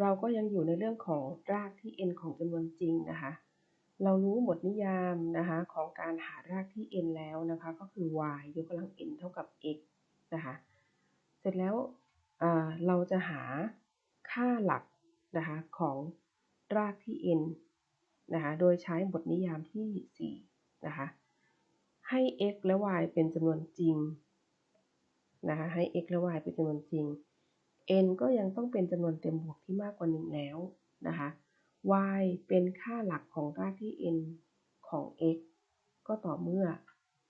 เราก็ยังอยู่ในเรื่องของรากที่ n ของจำนวนจริงนะคะ เรารู้บทนิยามนะคะของการหารากที่ n แล้วนะคะก็คือ y ยกกำลัง n เท่ากับ x นะคะ เสร็จแล้วเราจะหาค่าหลักนะคะของรากที่ n นะคะโดยใช้บทนิยามที่ 4 นะคะ ให้ x และ y เป็นจำนวนจริงนะคะให้ x และ y เป็นจำนวนจริง n ก็ยังต้องเป็นจำนวนเต็มบวกที่มากกว่า 1 แล้วนะคะ y เป็นค่าหลักของรากที่ n ของ x ก็ต่อเมื่อ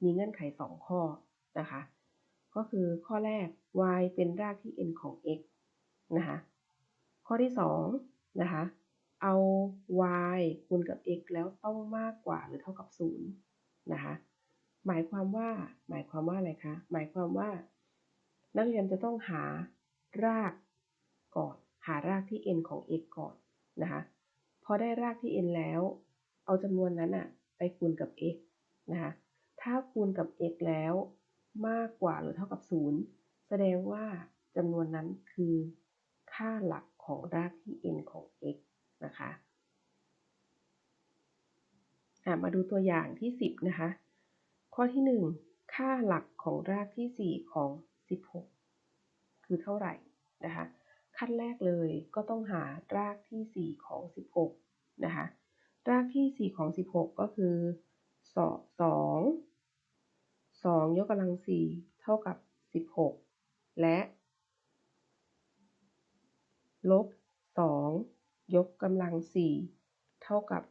มีเงื่อนไข 2 ข้อนะคะ ก็คือข้อแรก y เป็นรากที่ n ของ x นะคะ ข้อที่2นะคะ เอา y คูณกับ x แล้วต้องมากกว่าหรือเท่ากับ 0 นะคะ หมายความว่า หมายความว่าอะไรคะ หมายความว่า นักเรียนจะต้องหา รากก่อน หารากที่ n ของ x ก่อนนะคะพอได้รากที่ n แล้ว เอาจำนวนนั้นอะไปคูณกับ x นะคะถ้าคูณกับ x แล้วมากกว่าหรือเท่ากับ 0 แสดงว่าจำนวนนั้นคือค่าหลักของรากที่ n ของ x นะคะมาดูตัวอย่างที่ 10 นะคะ ข้อที่ 1 ค่าหลักของรากที่ 4 ของ 16 คือเท่าไหร่นะคะขั้นแรกเลยก็ต้องหารากที่ 4 ของ 16นะคะรากที่ 4 ของ 16 ก็คือ2 2 ยกกำลัง 4 เท่ากับ 16 และ ลบ 2 ยกกำลัง 4 เท่ากับ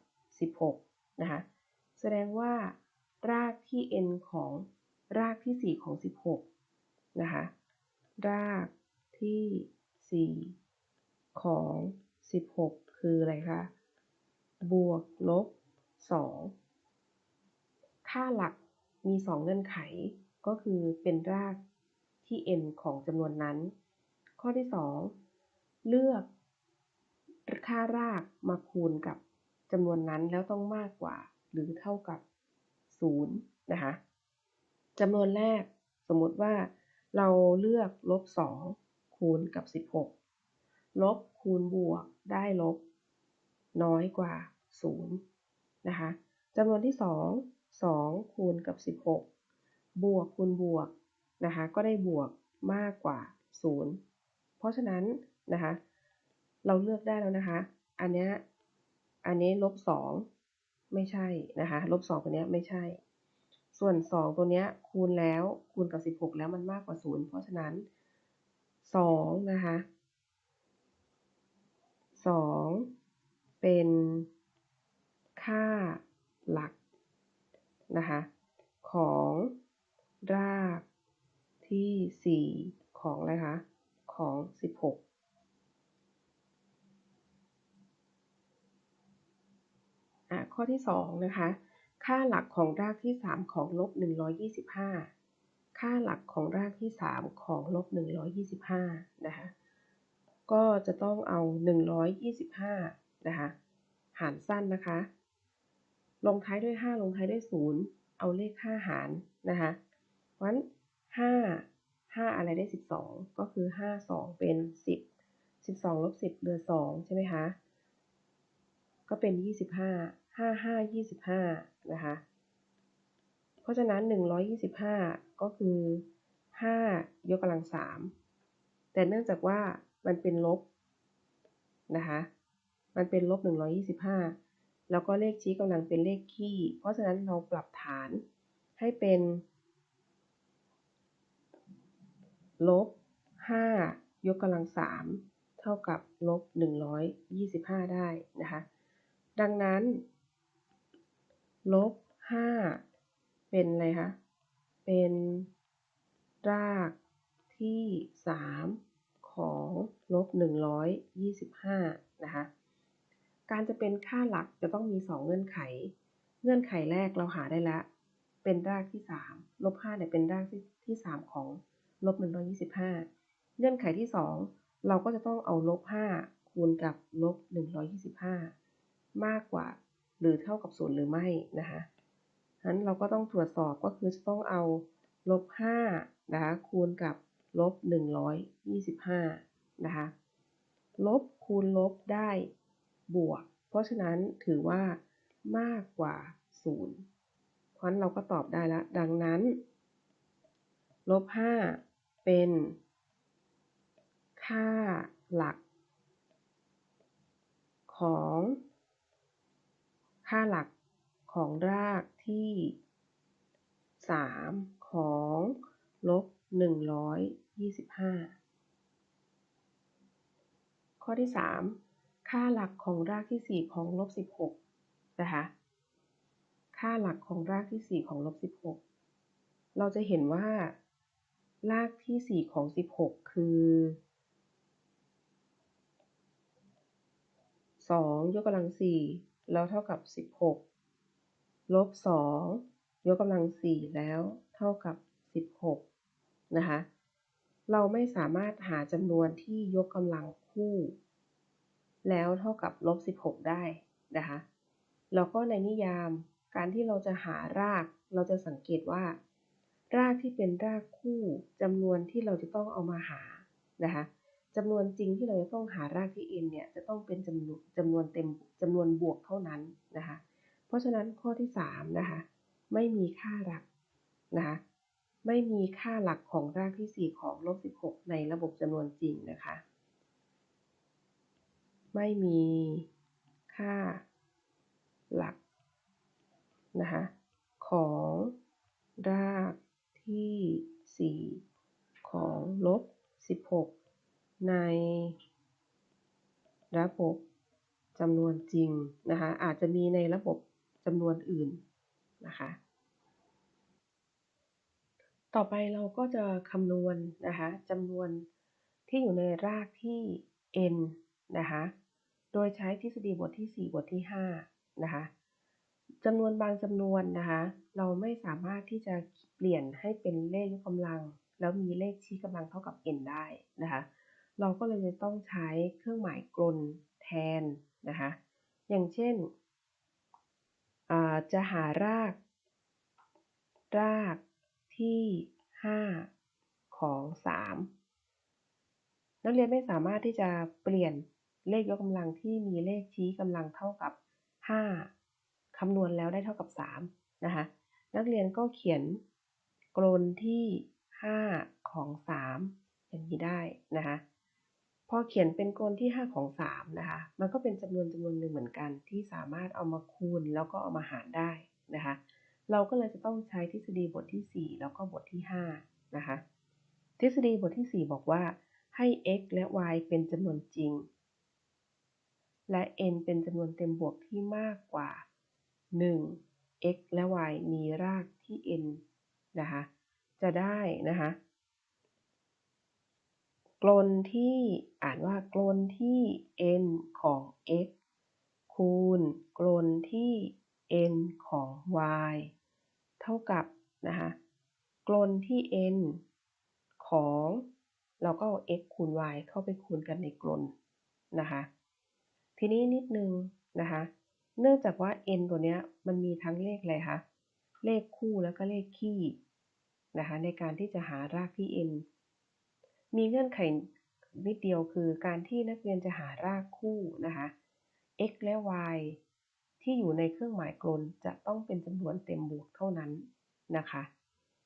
16 นะคะ แสดงว่ารากที่ n ของรากที่ 4 ของ 16 นะคะ รากที่ 4 ของ 16 คืออะไรคะ บวกลบ 2 ค่าหลักมี 2 เงื่อนไข ก็คือเป็นรากที่ n ของจำนวนนั้น ข้อที่ 2 เลือกค่ารากมาคูณกับจำนวนนั้นแล้วต้องมากกว่า หรือเท่ากับ 0 นะคะจำนวนแรกสมมติว่า เราเลือกลบ2คูณกับ16ลบคูณบวกได้ลบ น้อยกว่า0นะคะจำนวนที่2 2คูณกับ16บวกคูณบวกนะคะก็ได้บวกมากกว่า0เพราะฉะนั้นนะคะเราเลือกได้แล้วนะคะ อันนี้อันนี้ลบ2ไม่ใช่นะคะลบ2ตัวนี้ไม่ใช่ ส่วน 2 ตัวนี้คูณแล้วคูณกับ 16 แล้วมันมากกว่า 0 เพราะฉะนั้น 2 นะคะ 2 เป็นค่าหลักนะคะ ของรากที่ 4 ของอะไรคะ ของ 16ข้อที่ 2 นะคะ ค่าหลักของรากที่ 3 ของลบ 125 ค่าหลักของรากที่ 3 ของลบ 125 นะคะ ก็จะต้องเอา 125 นะคะ หารสั้นนะคะ ลงท้ายด้วย 5 ลงท้ายด้วย 0 เอาเลข 5 หารนะคะเพราะฉะนั้น5 5 อะไรได้ 12 ก็คือ 5 2 เป็น 10 12ลบ10เหลือ 2 ใช่ไหมคะ ก็เป็น 25 ห้าห้ายี่สิบห้านะคะ เพราะฉะนั้นหนึ่งร้อยยี่สิบห้าก็คือห้ายกกำลังสามแต่เนื่องจากว่ามันเป็นลบนะคะ มันเป็นลบหนึ่งร้อยี่สิบห้าแล้วก็เลขชี้กำลังเป็นเลขคี่ เพราะฉะนั้นเราปรับฐานให้เป็นลบห้ายกกำลังสามเท่ากับลบหนึ่งร้อยยี่สิบห้าได้นะคะ ดังนั้น ลบห้าเป็นอะไรคะ เป็นรากที่สามของลบหนึ่งร้อยยี่สิบห้านะคะ การจะเป็นค่าหลักจะต้องมีสองเงื่อนไข เงื่อนไขแรกเราหาได้แล้ว เป็นรากที่สามลบห้าเนี่ยเป็นรากที่ที่สามของลบหนึ่งร้อยี่สิบห้าเงื่อนไขที่สองเราก็จะต้องเอาลบห้าคูณกับลบหนึ่งร้อยี่สิบห้ามากกว่า หรือเท่ากับศูนย์หรือไม่นะคะนั้นเราก็ต้องตรวจสอบก็คือจะต้องเอาลบ5นะคะคูณกับลบ125นะคะลบคูณลบได้บวก เพราะฉะนั้นถือว่ามากกว่า 0 เพราะฉะนั้นเราก็ตอบได้แล้ว ดังนั้นลบ5เป็น ค่าหลักของ ค่าหลักของรากที่ 3 ของลบ 125 ข้อที่ 3 ค่าหลักของรากที่ 4 ของลบ 16 นะคะ ค่าหลักของรากที่ 4 ของลบ 16 เราจะเห็นว่า รากที่ 4 ของ 16 คือ 2 ยกกำลัง 4 แล้วเท่ากับ 16 ลบ 2 ยกกำลัง 4 แล้วเท่ากับ 16 นะคะ เราไม่สามารถหาจำนวนที่ยกกำลังคู่ แล้วเท่ากับลบ 16 ได้นะคะ แล้วก็ในนิยามการที่เราจะหารากเราจะสังเกตว่า รากที่เป็นรากคู่จำนวนที่เราจะต้องเอามาหานะคะ จำนวนจริงที่เราจะต้องหารากที่ n เนี่ยจะต้องเป็นจำนวนจำนวนเต็มจำนวนบวกเท่านั้นนะคะ เพราะฉะนั้นข้อที่3นะคะไม่มีค่าหลักนะคะไม่มีค่าหลักของรากที่ 4 ของลบ16 ในระบบจำนวนจริงนะคะ ไม่มีค่าหลักนะคะของรากที่ 4 ของลบ16 ในระบบจำนวนจริงนะคะ อาจจะมีในระบบจำนวนอื่นนะคะ ต่อไปเราก็จะคำนวณนะคะจำนวนที่อยู่ในรากที่ n นะคะ โดยใช้ทฤษฎีบทที่ 4 บทที่ 5 นะคะจำนวนบางจำนวนนะคะ เราไม่สามารถที่จะเปลี่ยนให้เป็นเลขยกกำลัง แล้วมีเลขชี้กำลังเท่ากับ n ได้นะคะ เราก็เลยจะต้องใช้เครื่องหมายกลนแทนนะคะ อย่างเช่น จะหาราก รากที่ 5 ของ 3 นักเรียนไม่สามารถที่จะเปลี่ยนเลขยกกำลังที่มีเลขชี้กำลังเท่ากับ 5 คำนวณแล้วได้เท่ากับ 3 นะคะ นักเรียนก็เขียนกลนที่ 5 ของ 3 อย่างนี้ได้นะคะ พอเขียนเป็นกลที่ 5 ของ3นะคะ มันก็เป็นจำนวนจำนวนหนึ่งเหมือนกัน ที่สามารถเอามาคูณแล้วก็เอามาหารได้นะคะ เราก็เลยจะต้องใช้ทฤษฎีบทที่ 4 แล้วก็บทที่5นะคะ ทฤษฎีบทที่ 4 บอกว่าให้ x และ y เป็นจำนวนจริง และ n เป็นจำนวนเต็มบวกที่มากกว่า 1 x และ y มีรากที่ n นะคะ จะได้นะคะ กลนที่อ่านว่ากลนที่ n ของ x คูณกลนที่ n ของ y เท่ากับนะคะกลนที่ n ของเราก็เอา x คูณ y เข้าไปคูณกันในกลนนะคะทีนี้นิดนึงนะคะเนื่องจากว่า n ตัวเนี้ยมันมีทั้งเลขอะไรคะเลขคู่แล้วก็เลขคี่นะคะในการที่จะหารากที่ n มีเงื่อนไขนิดเดียวคือการที่นักเรียนจะหารากคู่นะคะ x และ y ที่อยู่ในเครื่องหมายกลนจะต้องเป็นจำนวนเต็มบวกเท่านั้นนะคะ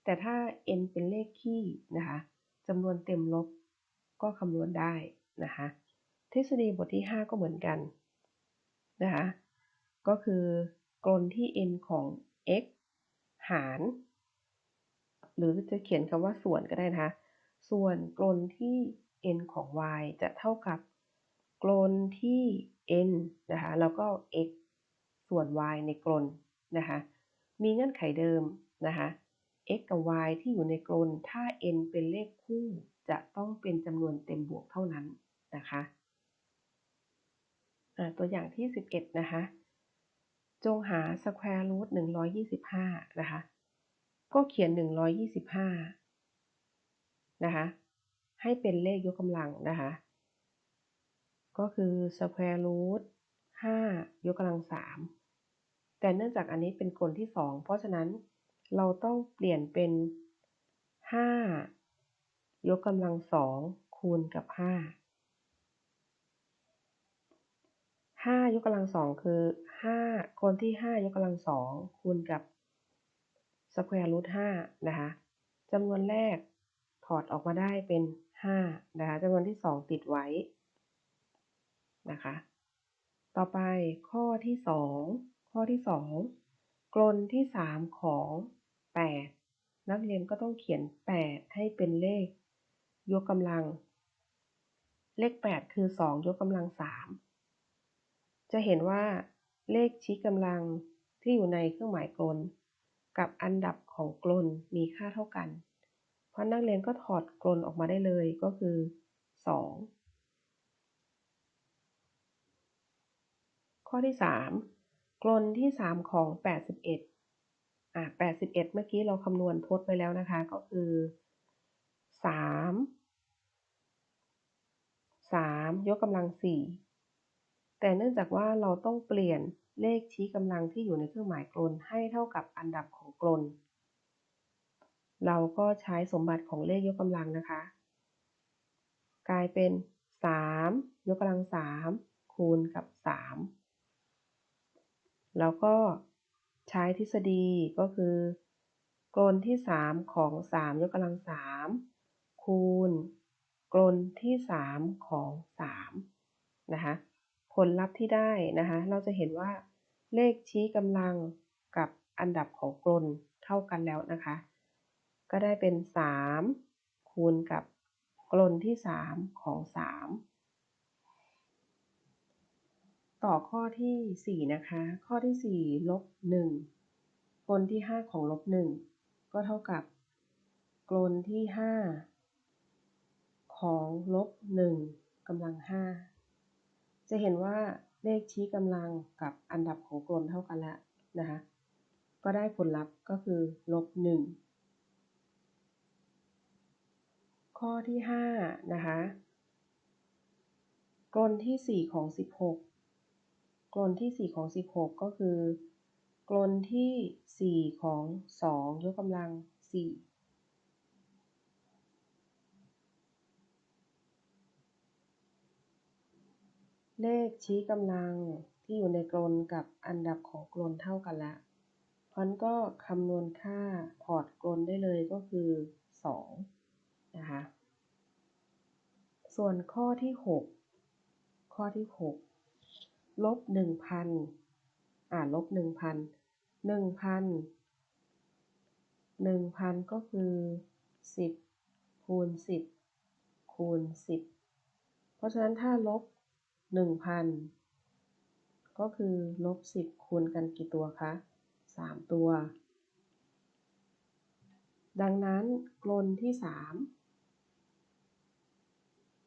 แต่ถ้า n เป็นเลขคี่นะคะจำนวนเต็มลบก็คำนวณได้นะคะทฤษฎีบทที่ 5 ก็เหมือนกันนะคะก็คือกลนที่ n ของ x หาร หรือจะเขียนคำว่าส่วนก็ได้นะคะ ส่วนกลนที่ n ของ y จะเท่ากับกลนที่ n นะคะแล้วก็ x ส่วน y ในกลนนะคะมีเงื่อนไขเดิมนะคะ x กับ y ที่อยู่ในกลนถ้า n เป็นเลขคู่จะต้องเป็นจำนวนเต็มบวกเท่านั้นนะคะตัวอย่างที่ 11 นะคะ จงหา square root 125 นะคะ ก็เขียน 125 นะคะให้เป็นเลขยกกำลังนะคะก็คือ square root 5 ยกกำลัง 3 แต่เนื่องจากอันนี้เป็นกลที่ 2 เพราะฉะนั้นเราต้องเปลี่ยนเป็น 5 ยกกำลัง 2 คูณกับ5ห้ายกกำลังสองคือห้ากลที่ห้ายกกำลังสองคูณกับสแควร์รูทห้านะคะจำนวนแรก อดออกมาได้เป็นห้านะคะจำนวนที่สองติดไว้นะคะ ต่อไปข้อที่สองข้อที่สองกลนที่สามของแปดนักเรียนก็ต้องเขียนแปดให้เป็นเลข ยกกำลัง เลขแปดคือสองยกกำลังสามจะเห็นว่าเลขชี้กำลังที่อยู่ในเครื่องหมายกล กับอันดับของกลนมีค่าเท่ากัน ราะนักเรียนก็ถอดกลนออกมาได้เลย ก็คือ 2 ข้อที่ 3 กลนที่ 3 ของ 81อะ81 เมื่อกี้เราคำนวณทดไปแล้วนะคะ ก็คือ 3 3 ยกกำลัง 4 แต่เนื่องจากว่าเราต้องเปลี่ยนเลขชี้กำลังที่อยู่ในเครื่องหมายกลนให้เท่ากับอันดับของกลน เราก็ใช้สมบัติของเลขยกกำลังนะคะ กลายเป็น 3 ยกกำลัง 3 คูณกับ 3 แล้วก็ใช้ทฤษฎีก็คือกลนที่ 3 ของ 3 ยกกำลัง 3 คูณกลนที่ 3 ของ 3 นะคะผลลัพธ์ที่ได้นะคะ เราจะเห็นว่าเลขชี้กำลังกับอันดับของกลนเท่ากันแล้วนะคะ ก็ได้เป็น 3 คูณกับกลนที่ 3 ของ 3 ต่อข้อที่ 4 นะคะ ข้อที่ 4 ลบ 1 กลนที่ 5 ของลบ 1 ก็เท่ากับกลนที่ 5 ของลบ 1กำลัง 5 จะเห็นว่าเลขชี้กำลังกับอันดับของกลนเท่ากันแล้วนะคะ ก็ได้ผลลัพธ์ก็คือลบ 1 ข้อที่5นะคะกลนที่ 4 ของ 16 กลนที่ 4 ของ 16 ก็คือกลนที่ 4 ของ 2 ยกกำลัง 4เลขชี้กำลังที่อยู่ในกลนกับอันดับของกลนเท่ากันล้วเพราะนั้นก็คำนวณค่าถอดกลนได้เลยก็คือ 2 นะคะ ส่วนข้อที่ 6 ข้อที่ 6 ลบ 1,000 อ่าลบ 1,000 1,000 1,000 ก็คือ 10 คูณ 10 คูณ 10 เพราะฉะนั้นถ้าลบ 1,000 ก็คือลบ 10 คูณกันกี่ตัวคะ 3 ตัว ดังนั้นกลนที่ 3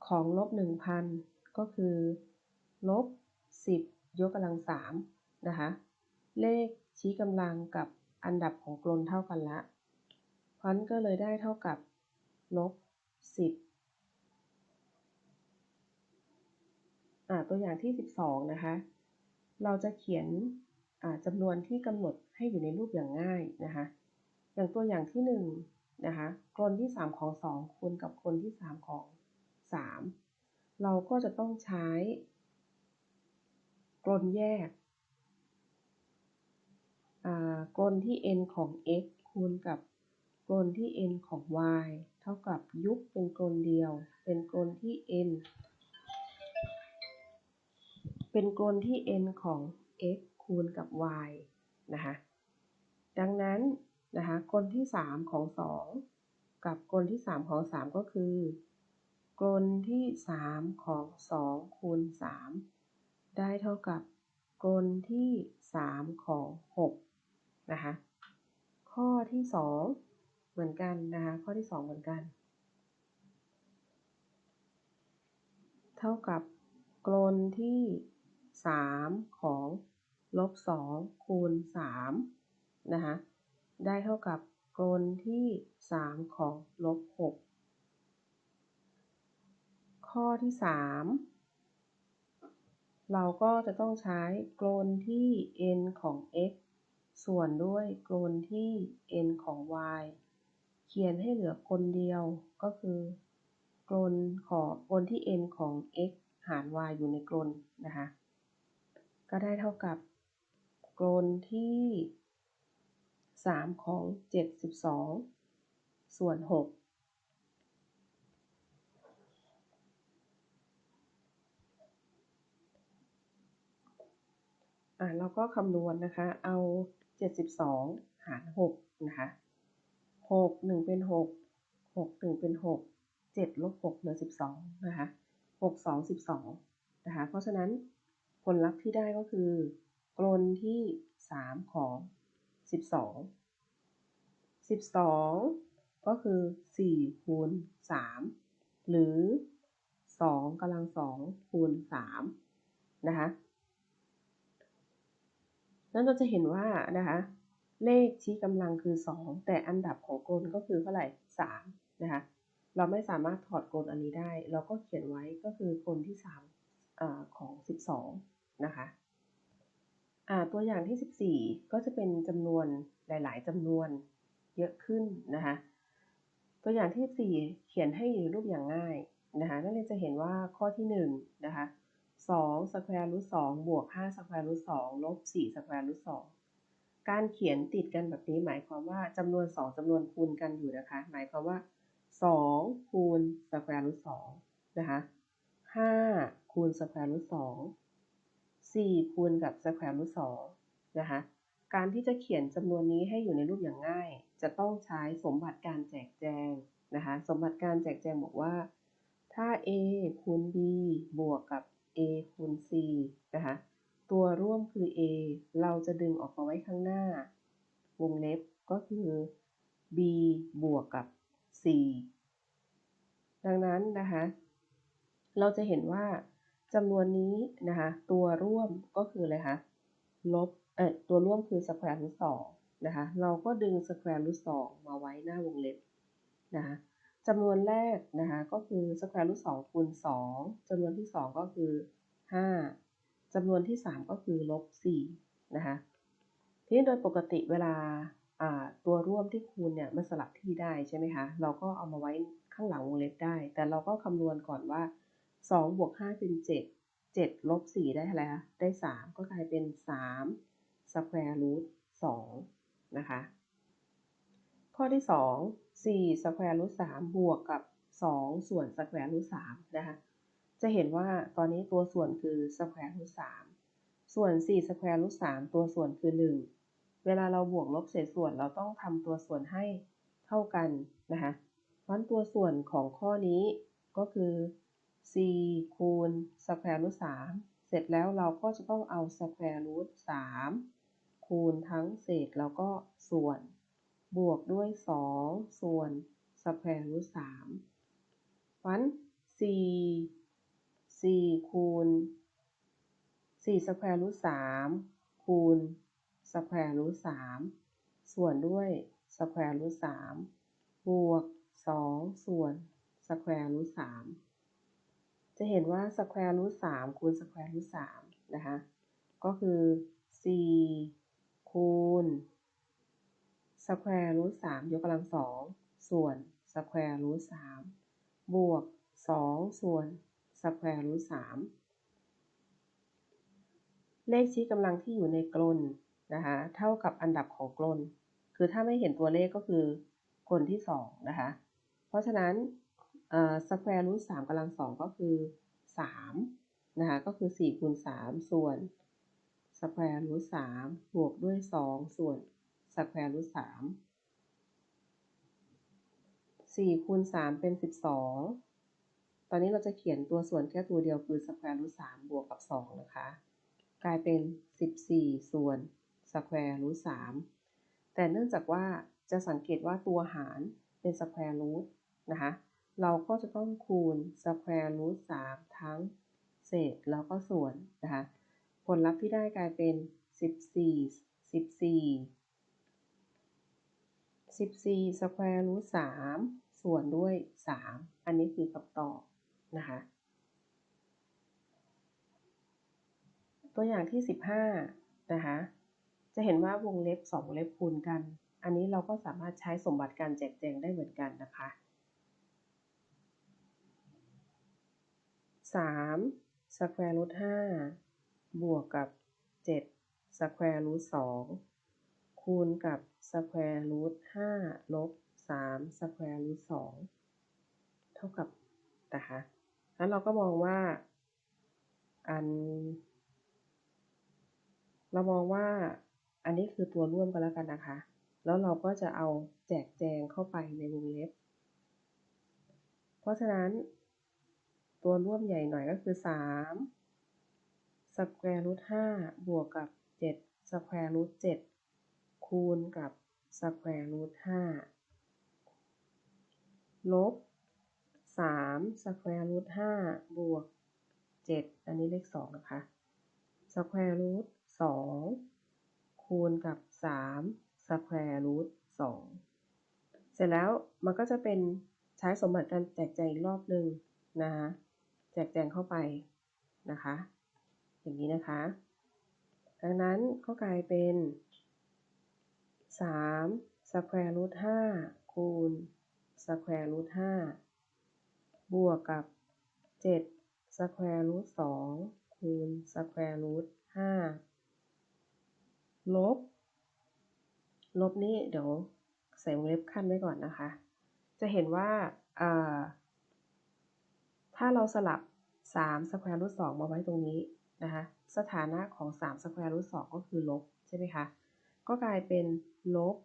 ของลบ 1,000 ก็คือลบ 10 ยกกำลัง3นะคะ เลขชี้กำลังกับอันดับของกลนเท่ากันละพันก็เลยได้เท่ากับลบ 10ตัวอย่างที่ 12 นะคะ เราจะเขียนจำนวนที่กำหนดให้อยู่ในรูปอย่างง่ายนะคะ อย่างตัวอย่างที่1นะคะกลนที่ 3 ของ 2 คูณกับกลนที่ 3 ของ 3 เราก็จะต้องใช้ กลนแยกกลนที่ n ของ x คูณกับกลนที่ n ของ y เท่ากับยุบเป็นกลนเดียว เป็นกลนที่ n เป็นกลนที่ n ของ x คูณกับ y นะคะดังนั้นนะคะกลนที่ 3 ของ 2 กับกลนที่ 3 ของ 3 ก็คือ กลนที่3ของ2คูณ3ได้เท่ากับกลนที่3ของ6นะคะข้อที่2เหมือนกันนะคะข้อที่2เหมือนกัน เท่ากับกลนที่3ของลบ2คูณ3นะคะได้เท่ากับกลนที่3ของลบ6 ข้อที่3เราก็จะต้องใช้กลนที่ n ของ x ส่วนด้วยกลนที่ n ของ y เขียนให้เหลือกลเดียวก็คือกลนของกลที่ n ของ x หาร y อยู่ในกลนนะคะ ก็ได้เท่ากับกลนที่ 3 ของ 72 ส่วน 6 อ่าเราก็คำนวณนะคะ เอา 72 หาร 6 นะคะ 6 1 เป็น 6 6 1 เป็น 6 7ลบ6เหลือ 12 นะคะ 6 2 12 นะคะ เพราะฉะนั้นผลลัพธ์ที่ได้ก็คือกลนที่ 3 ของ 12 12 ก็คือ 4 คูณ 3 หรือ2กำลัง2คูณ3นะคะ นั้นเราจะเห็นว่านะคะ เลขชี้กำลังคือ 2 แต่อันดับของกลก็คือเท่าไหร่3นะคะ เราไม่สามารถถอดกลอันนี้ได้ เราก็เขียนไว้ก็คือกลที่3อของ 12 นะคะตัวอย่างที่ 14 ก็จะเป็นจำนวนหลาย ๆจำนวนเยอะขึ้นนะคะ ตัวอย่างที่ 14 เขียนให้อยู่รูปอย่างง่ายนะคะนักเรียจะเห็นว่าข้อที่1นะคะ 2สแควร์รูท2บวก5สแควร์รูท2ลบ4สแควร์รูท2การเขียนติดกันแบบนี้หมายความว่าจำนวน2จำนวนคูณกันอยู่นะคะ หมายความว่า2คูณสแควร์รูท2นะคะ5คูณสแควร์รูท2 4คูณกับสแควร์รูท2นะคะการที่จะเขียนจำนวนนี้ให้อยู่ในรูปอย่างง่าย จะต้องใช้สมบัติการแจกแจงนะคะ สมบัติการแจกแจงบอกว่า ถ้า a คูณ b บวกกับ a คูณ c นะคะ ตัวร่วมคือ a เราจะดึงออกมาไว้ข้างหน้า วงเล็บก็คือ b บวกกับ c ดังนั้นนะคะ เราจะเห็นว่าจำนวนนี้นะคะ ตัวร่วมก็คืออะไรคะลบเอ่อตัวร่วมคือสแควร์รูทสองนะคะ เราก็ดึงสแควร์รูทสองมาไว้หน้าวงเล็บนะคะ จำนวนแรกนะคะก็คือสแควร์รูทสองคูณสองจำนวนที่สองก็คือห้าจำนวนที่สามก็คือลบสี่นะคะทีนี้โดยปกติเวลาตัวร่วมที่คูณเนี่ยมันสลับที่ได้ใช่ไหมคะเราก็เอามาไว้ข้างหลังวงเล็บได้ แต่เราก็คำนวณก่อนว่า2บวก5เป็น 7 7ลบ4ได้อะไรคะได้ 3 ก็กลายเป็น3สแควร์รูท2นะคะ ข้อที่ 2 4สแควร์รูท3บวกกับ 2 ส่วนสแควร์รูท3นะคะจะเห็นว่าตอนนี้ตัวส่วนคือสแควร์รูท3ส่วน4สแควร์รูท3ตัวส่วนคือ 1 เวลาเราบวกลบเศษส่วนเราต้องทำตัวส่วนให้เท่ากันนะคะเพราะตัวส่วนของข้อนี้ก็คือ 4 คูณสแควร์รูท3เสร็จแล้วเราก็จะต้องเอาสแควร์รูท3คูณทั้งเศษแล้วก็ส่วน บวกด้วย 2 ส่วนสแควร์รูท3วัน4 4คูณ4สแควร์รูท3คูณสแควร์รูท3ส่วนด้วยสแควร์รูท3บวก2ส่วนสแควร์รูท3จะเห็นว่าสแควร์รูทสามคูณสแควร์รูทสามนะคะ ก็คือสี่คูณ สแควร์รูทสามยกกำลังสองส่วนสแควร์รูทสามบวกสองส่วนสแควร์รูทสามเลขชี้กำลังที่อยู่ในกลนนะคะเท่ากับอันดับของกลน คือถ้าไม่เห็นตัวเลขก็คือกลนที่สองนะคะ เพราะฉะนั้นสแควร์รูทสามกำลังสองก็คือสามนะคะก็คือสี่คูณสามส่วนสแควร์รูทสามบวกด้วยสองส่วน สแควร์รูทสามสี่คูณสามเป็นสิบสองตอนนี้เราจะเขียนตัวส่วนแค่ตัวเดียวคือสแควร์รูทสามบวกกับสองนะคะ กลายเป็นสิบสี่ส่วนสแควร์รูทสามแต่เนื่องจากว่าจะสังเกตว่าตัวหารเป็นสแควร์รูทนะคะ เราก็จะต้องคูณสแควร์รูทสามทั้งเศษแล้วก็ส่วนนะคะ ผลลัพธ์ที่ได้กลายเป็น 14 14 14สแควร์รูทสามส่วนด้วย 3 อันนี้คือคำตอบนะคะ ตัวอย่างที่ 15 นะคะ จะเห็นว่าวงเล็บ2เล็บคูณกัน อันนี้เราก็สามารถใช้สมบัติการแจกแจงได้เหมือนกันนะคะ 3สแควร์รูท5บวกกับ7 square root 2คูณกับ square root 5ลบ3 square root 2เท่ากับนะคะแล้วเราก็มองว่าอัน เรามองว่าอันนี้คือตัวร่วมกันแล้วกันนะคะ แล้วเราก็จะเอาแจกแจงเข้าไปในวงเล็บ เพราะฉะนั้น ตัวร่วมใหญ่หน่อยก็คือ3 square root 5บวกกับ7 square root 7คููณกับ square root 5ลบ3 square root 5บวก7อันนี้เลข2นะคะ square root 2คูณกับ3 square root 2เสร็จแล้วมันก็จะเป็นใช้สมบัติการแจกแจงอีกรอบหนึ่งนะคะแจกแจงเข้าไปนะคะ อย่างนี้นะคะ ดังนั้นก็กลายเป็น 3 square root 5คูณ square root 5บวกกับ7 square root 2คูณ square root 5ลบ ลบนี้เดี๋ยวใส่วงเล็บขั้นไว้ก่อนนะคะ จะเห็นว่าถ้าเราสลับ3 square root 2มาไว้ตรงนี้นะคะ สถานะของ3 square root 2ก็คือลบ ใช่ไหมคะ ก็กลายเป็นลบ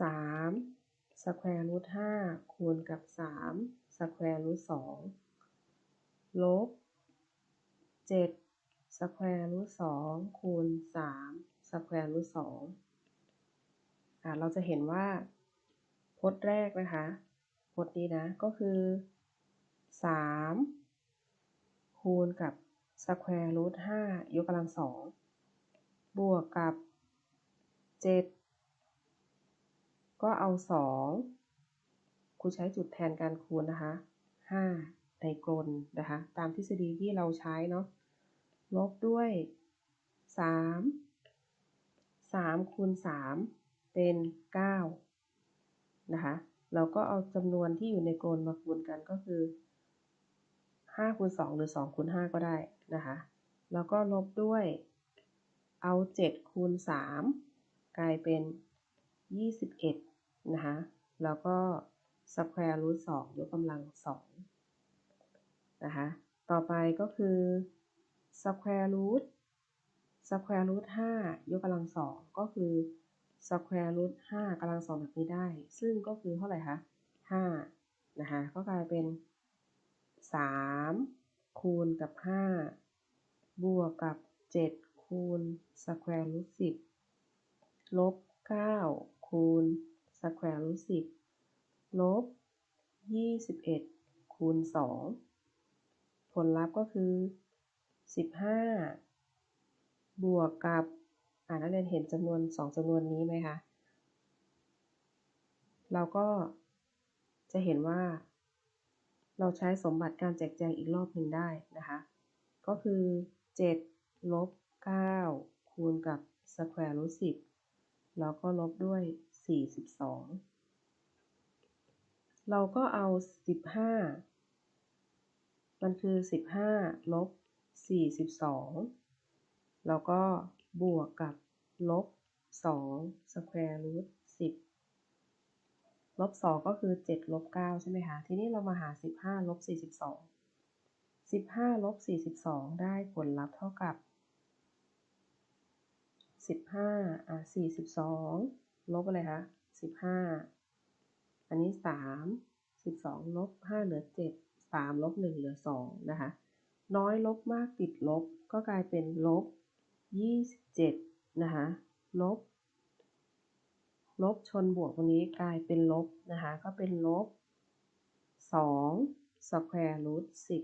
3 square root 5คูณกับ3 square root 2ลบ7 square root 2คูณ3 square root 2อ่าเราจะเห็นว่าพจน์แรกนะคะพจน์นี้นะก็คือ 3 คูณกับ square root 5ยกกำลัง2 บวกกับ7ก็เอา2ครูใช้จุดแทนการคูณนะคะ5ในกลนนะคะ ตามทฤษฎีที่เราใช้เนาะลบด้วย3 3คูณ3เป็น9นะคะเราก็เอาจำนวนที่อยู่ในกลนมาคูณกันก็คือ5คูณ2หรือ2คูณ5ก็ได้นะคะ แล้วก็ลบด้วย เอา7คูณ3กลายเป็น 21 นะคะ แล้วก็ square root 2ยกกำลัง2นะคะ ต่อไปก็คือ square root square root 5ยกกำลัง2ก็คือ square root 5กำลัง2แบบนี้ได้ ซึ่งก็คือเท่าไหร่คะ5นะคะ ก็กลายเป็น3คูณกับ5บวกกับ7 คูณ square root 10ลบ9คูณ square root 10ลบ21คูณ2ผลลัพธ์ก็คือ15บห้าบวกกับอ่านักเรียนเห็นจำนวน2จำนวนนี้ไหมคะ เราก็จะเห็นว่า เราใช้สมบัติการแจกแจงอีกรอบหนึ่งได้นะคะ ก็คือ 7 ลบ 9คูณกับ square root 10แล้วก็ลบด้วย42เราก็เอา15มันคือ15ลบ42แล้วก็บวกกับลบ2 square root 10ลบ2ก็คือ7ลบ9ใช่ไหมคะ ทีนี้เรามาหา15ลบ42 15ลบ42ได้ผลลัพธ์เท่ากับ สิบห้าอะสี่สิบสองลบอะไรคะสิบห้าอันนี้สามสิบสองลบห้าเหลือเจ็ดสามลบหนึ่งเหลือสองนะคะ น้อยลบมากติดลบก็กลายเป็นลบยี่สิบเจ็ดนะคะลบ ลบชนบวกตรงนี้กลายเป็นลบนะคะ ก็เป็นลบสองสแควร์รูทสิบ